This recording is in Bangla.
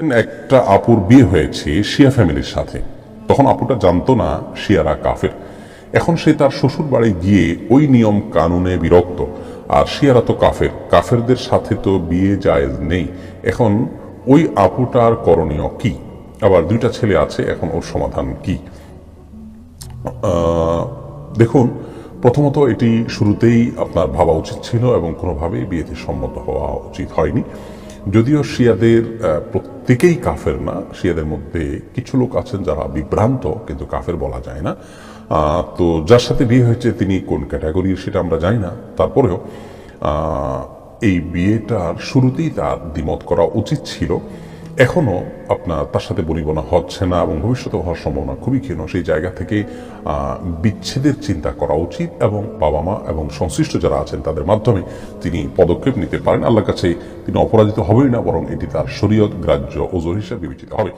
একটা আপুর বিয়ে হয়েছে শিয়া ফ্যামিলির সাথে। তখন আপুটা জানতো না শিয়ারা কাফের। এখন সে তার শ্বশুর বাড়ি গিয়ে ওই নিয়ম কানুনে বিরক্ত। আর শিয়ারা তো কাফের কাফেরদের সাথে তো বিয়ে জায়েজ নেই। এখন ওই আপুটার করণীয় কি? আবার দুইটা ছেলে আছে এখন ওর সমাধান কি? দেখুন প্রথমত এটি শুরুতেই আপনার ভাবা উচিত ছিল এবং কোনোভাবেই বিয়েতে সম্মত হওয়া উচিত হয়নি। যদিও শিয়াদের আহ, প্রত্যেকেই কাফের না, শিয়াদের মধ্যে কিছু লোক আছেন যারা বিভ্রান্ত, কিন্তু কাফের বলা যায় না। তো যার সাথে বিয়ে হয়েছে তিনি কোন ক্যাটাগরির সেটা আমরা জানি না। তারপরেও এই বিয়েটার শুরুতেই তার দ্বিমত করা উচিত ছিল। এখনও আপনার তার সাথে বলিবনা হচ্ছে না এবং ভবিষ্যতে হওয়ার সম্ভাবনা খুবই ক্ষীণ। সেই জায়গা থেকে বিচ্ছেদের চিন্তা করা উচিত এবং বাবা মা এবং সংশ্লিষ্ট যারা আছেন তাদের মাধ্যমে তিনি পদক্ষেপ নিতে পারেন। আল্লাহর কাছে তিনি অপরাজিত হবেই না, বরং এটি তার শরীয়ত, গ্রাহ্য ওজোর হিসাবে বিবেচিত হবে।